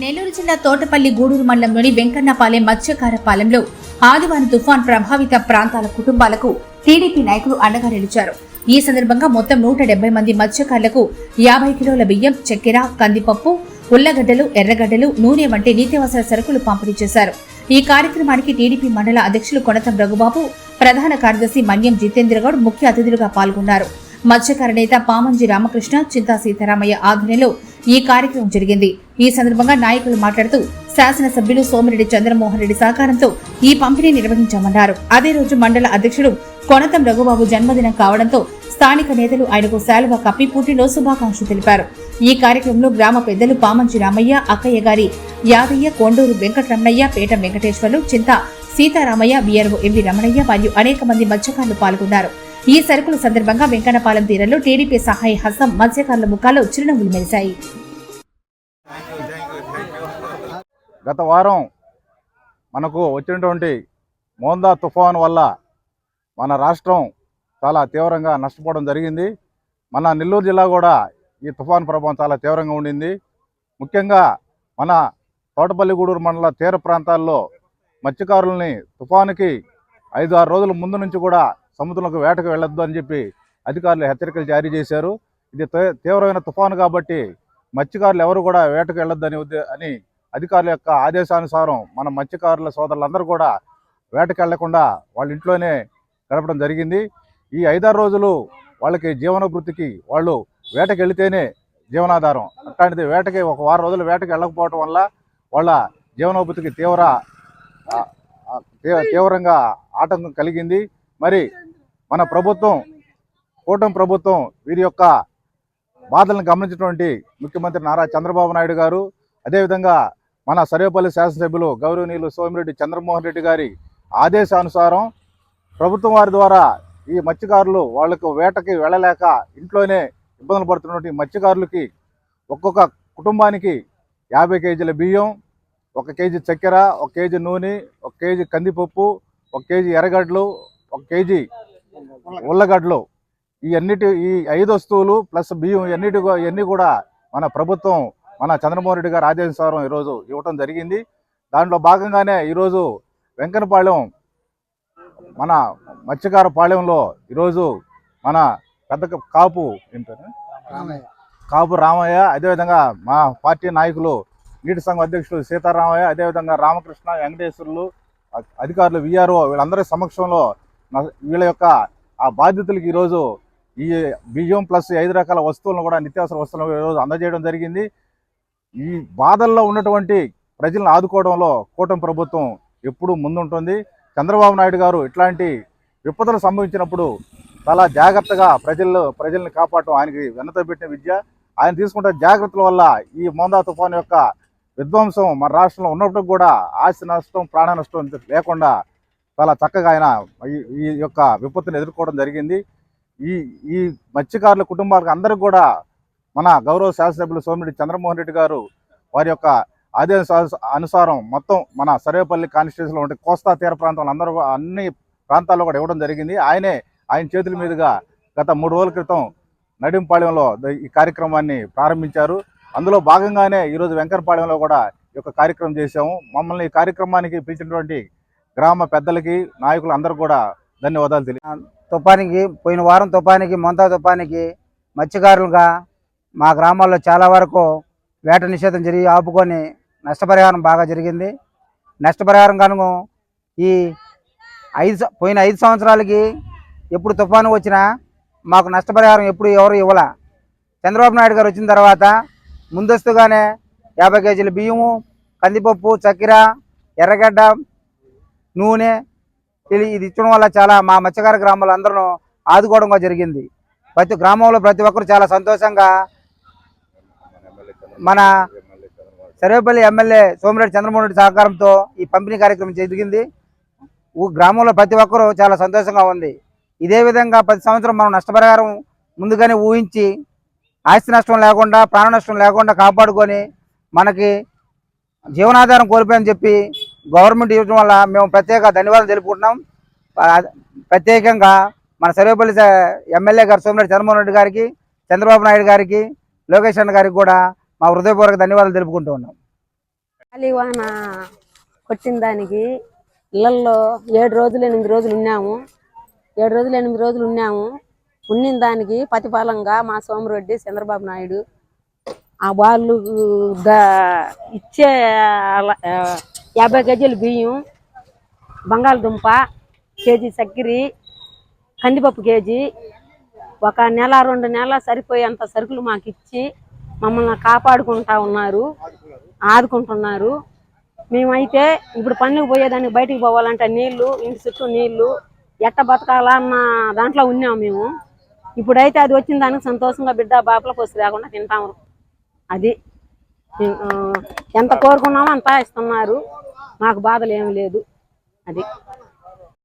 నెల్లూరు జిల్లా తోటపల్లి గూడూరు మండలంలోని వెంకన్నపాలెం మత్స్యకారపాలెంలో ఆదివారం తుఫాన్ ప్రభావిత ప్రాంతాల కుటుంబాలకు టీడీపీ నాయకులు అండగా నిలిచారు. ఈ సందర్భంగా మొత్తం నూట డెబ్బై మంది మత్స్యకారులకు యాభై కిలోల బియ్యం చక్కెర కందిపప్పు ఉల్లగడ్డలు ఎర్రగడ్డలు నూనె వంటి నిత్యావసర సరుకులు పంపిణీ చేశారు. ఈ కార్యక్రమానికి టీడీపీ మండల అధ్యక్షులు కొనతం రఘుబాబు ప్రధాన కార్యదర్శి మన్యం జితేంద్ర గౌడ్ ముఖ్య అతిథులుగా పాల్గొన్నారు. మత్స్యకార నేత పామంజి రామకృష్ణ చింతా సీతారామయ్య ఆధ్వర్యంలో ఈ కార్యక్రమం జరిగింది. ఈ సందర్భంగా నాయకులు మాట్లాడుతూ శాసనసభ్యులు సోమిరెడ్డి చంద్రమోహన్ రెడ్డి సహకారంతో ఈ పంపిణీ నిర్వహించామన్నారు. అదే రోజు మండల అధ్యక్షుడు కొనతం రఘుబాబు జన్మదినం కావడంతో స్థానిక నేతలు ఆయనకు శాలువా కప్పి పుట్టినరోజు శుభాకాంక్షలు తెలిపారు. ఈ కార్యక్రమంలో గ్రామ పెద్దలు పామంచి రామయ్య అక్కయ్య గారి యాదయ్య కొండూరు వెంకటరమణయ్య పేట వెంకటేశ్వర్లు చింత సీతారామయ్య బీఆర్ఓ ఎంవి రమణయ్య మరియు అనేక మంది మత్స్యకారులు పాల్గొన్నారు. ఈ సరుకుల సందర్భంగా వెంకటపాలెం తీరంలో టీడీపీ సహాయ హస్తం మత్స్యకారుల ముఖాల్లో చిరునవ్వులు మెరిశాయి. గత వారం మనకు వచ్చినటువంటి మోందా తుఫాను వల్ల మన రాష్ట్రం చాలా తీవ్రంగా నష్టపోవడం జరిగింది. మన నెల్లూరు జిల్లా కూడా ఈ తుఫాను ప్రభావం చాలా తీవ్రంగా ఉండింది. ముఖ్యంగా మన తోటపల్లిగూడూరు మండల తీర ప్రాంతాల్లో మత్స్యకారులని తుఫానుకి ఐదు ఆరు రోజుల ముందు నుంచి కూడా సముద్రంలోకి వేటకు వెళ్ళొద్దు అని చెప్పి అధికారులు హెచ్చరికలు జారీ చేశారు. ఇది తీవ్రమైన తుఫాను కాబట్టి మత్స్యకారులు ఎవరు కూడా వేటకు వెళ్ళొద్దని ఉద్దే- అని అధికారుల యొక్క ఆదేశానుసారం మన మత్స్యకారుల సోదరులందరూ కూడా వేటకెళ్ళకుండా వాళ్ళ ఇంట్లోనే గడపడం జరిగింది. ఈ ఐదారు రోజులు వాళ్ళకి జీవనభృతికి వాళ్ళు వేటకెళ్తేనే జీవనాధారం. అట్లాంటిది వేటకి ఒక వారం రోజులు వేటకి వెళ్ళకపోవటం వల్ల వాళ్ళ జీవనోభృతికి తీవ్ర తీ- తీవ్రంగా ఆటంకం కలిగింది. మరి మన ప్రభుత్వం కూటమి ప్రభుత్వం వీరి యొక్క బాధలను గమనించినటువంటి ముఖ్యమంత్రి నారా చంద్రబాబు నాయుడు గారు అదేవిధంగా మన సర్వేపల్లి శాసనసభ్యులు గౌరవనీయులు సోమిరెడ్డి చంద్రమోహన్ రెడ్డి గారి ఆదేశానుసారం ప్రభుత్వం వారి ద్వారా ఈ మత్స్యకారులు వాళ్ళకు వేటకి వెళ్ళలేక ఇంట్లోనే ఇబ్బందులు పడుతున్నటువంటి మత్స్యకారులకి ఒక్కొక్క కుటుంబానికి యాభై కేజీల బియ్యం ఒక కేజీ చక్కెర ఒక కేజీ నూనె ఒక కేజీ కందిపప్పు ఒక కేజీ ఎర్రగడ్డలు ఒక కేజీ ఉల్లగడ్డలు. ఈ అన్నిటి ఈ ఐదు వస్తువులు ప్లస్ బియ్యం ఇవన్నిటి ఇవన్నీ కూడా మన ప్రభుత్వం మన చంద్రమోహన్ రెడ్డి గారి ఆదేశానుసారం ఈరోజు ఇవ్వటం జరిగింది. దాంట్లో భాగంగానే ఈరోజు వెంకనపాళెం మన మత్స్యకార పాళెంలో ఈరోజు మన పెద్ద కాపు కాపు రామయ్య అదేవిధంగా మా పార్టీ నాయకులు నీటి సంఘం అధ్యక్షులు సీతారామయ్య అదేవిధంగా రామకృష్ణ వెంకటేశ్వర్లు అధికారులు విఆర్ఓ వీళ్ళందరి సమక్షంలో వీళ్ళ యొక్క ఆ బాధ్యతలకు ఈరోజు ఈ బియ్యం ప్లస్ ఐదు రకాల వస్తువులను కూడా నిత్యావసర వస్తువులను ఈరోజు అందజేయడం జరిగింది. ఈ బాధల్లో ఉన్నటువంటి ప్రజలను ఆదుకోవడంలో కూటమి ప్రభుత్వం ఎప్పుడూ ముందుంటుంది. చంద్రబాబు నాయుడు గారు ఇట్లాంటి విపత్తులు సంభవించినప్పుడు చాలా జాగ్రత్తగా ప్రజల్లో ప్రజల్ని కాపాడటం ఆయనకి వెన్నతో పెట్టిన విద్య. ఆయన తీసుకుంటే జాగ్రత్తల వల్ల ఈ మోందా తుఫాను యొక్క విధ్వంసం మన రాష్ట్రంలో ఉన్నప్పటికి కూడా ఆస్తి నష్టం ప్రాణ నష్టం లేకుండా చాలా చక్కగా ఆయన ఈ- ఈ యొక్క విపత్తును ఎదుర్కోవడం జరిగింది. ఈ ఈ మత్స్యకారుల కుటుంబాలకు అందరికి కూడా మన గౌరవ శాసనసభ్యులు సోమిరెడ్డి చంద్రమోహన్ రెడ్డి గారు వారి యొక్క ఆదేశ అనుసారం మొత్తం మన సర్వేపల్లి కాన్స్టిట్యూన్సీలో ఉండే కోస్తా తీర ప్రాంతంలో అందరూ అన్ని ప్రాంతాల్లో కూడా ఇవ్వడం జరిగింది. ఆయనే ఆయన చేతుల మీదుగా గత మూడు రోజుల క్రితం నడింపాళెంలో ఈ కార్యక్రమాన్ని ప్రారంభించారు. అందులో భాగంగానే ఈరోజు వెంకరపాళెంలో కూడా ఈ యొక్క కార్యక్రమం చేశాము. మమ్మల్ని ఈ కార్యక్రమానికి పిలిచినటువంటి గ్రామ పెద్దలకి నాయకులు అందరూ కూడా ధన్యవాదాలు తెలియ తుఫానికి పోయిన వారం తుఫానికి మొంతా తుఫానికి మత్స్యకారులుగా మా గ్రామాల్లో చాలా వరకు వేట నిషేధం జరిగి ఆపుకొని నష్టపరిహారం బాగా జరిగింది. నష్టపరిహారం కనుక ఈ ఐదు పోయిన ఐదు సంవత్సరాలకి ఎప్పుడు తుఫాను వచ్చినా మాకు నష్టపరిహారం ఎప్పుడు ఎవరు ఇవ్వాల. చంద్రబాబు నాయుడు గారు వచ్చిన తర్వాత ముందస్తుగానే యాభై కేజీల బియ్యము కందిపప్పు చక్కెర ఎర్రగడ్డ నూనె ఇది ఇచ్చడం వల్ల చాలా మా మత్స్యకార గ్రామాలందరూ ఆదుకోవడంగా ఆదుకోవడం జరిగింది. ప్రతి గ్రామంలో ప్రతి ఒక్కరు చాలా సంతోషంగా మన సర్వేపల్లి ఎమ్మెల్యే సోమిరెడ్డి చంద్రమోహన్ రెడ్డి సహకారంతో ఈ పంపిణీ కార్యక్రమం జరిగింది. ఊ- గ్రామంలో ప్రతి ఒక్కరూ చాలా సంతోషంగా ఉంది. ఇదే విధంగా ప్రతి సంవత్సరం మనం నష్టపరిహారం ముందుగానే ఊహించి ఆస్తి నష్టం లేకుండా ప్రాణ నష్టం లేకుండా కాపాడుకొని మనకి జీవనాధారం కోల్పోయని చెప్పి గవర్నమెంట్ ఇవ్వడం వల్ల మేము ప్రత్యేక ధన్యవాదాలు తెలుపుకుంటున్నాం. ప్రత్యేకంగా మన సర్వేపల్లి ఎమ్మెల్యే గారు సోమిరెడ్డి చంద్రమోహన్ రెడ్డి గారికి చంద్రబాబు నాయుడు గారికి లోకేష్ అన్న గారికి కూడా మా హృదయపూర్వక ధన్యవాదాలు తెలుపుకుంటూ ఉన్నాం. గాలి వాన కొట్టిన దానికి ఇళ్ళలో ఏడు రోజులు ఎనిమిది రోజులు ఉన్నాము. ఏడు రోజులు ఎనిమిది రోజులు ఉన్నాము. ఉన్నిన దానికి ప్రతిఫలంగా మా సోమరెడ్డి చంద్రబాబు నాయుడు ఆ వాళ్ళు ఇచ్చే యాభై కేజీలు బియ్యం బంగాళదుంప కేజీ చక్కెరి కందిపప్పు కేజీ ఒక నెల రెండు నెలల సరిపోయేంత సరుకులు మాకు ఇచ్చి మమ్మల్ని కాపాడుకుంటా ఉన్నారు. ఆదుకుంటున్నారు. మేమైతే ఇప్పుడు పనులకు పోయేదానికి బయటికి పోవాలంటే నీళ్ళు ఇంటి చుట్టూ నీళ్ళు ఎట్ట బతకాలా అన్న దాంట్లో ఉన్నాం మేము. ఇప్పుడైతే అది వచ్చిన దానికి సంతోషంగా బిడ్డ బాపల పొసి లేకుండా తింటాము. అది ఎంత కోరుకున్నామో అంత ఇస్తున్నారు. మాకు బాధలు ఏమి లేదు. అది.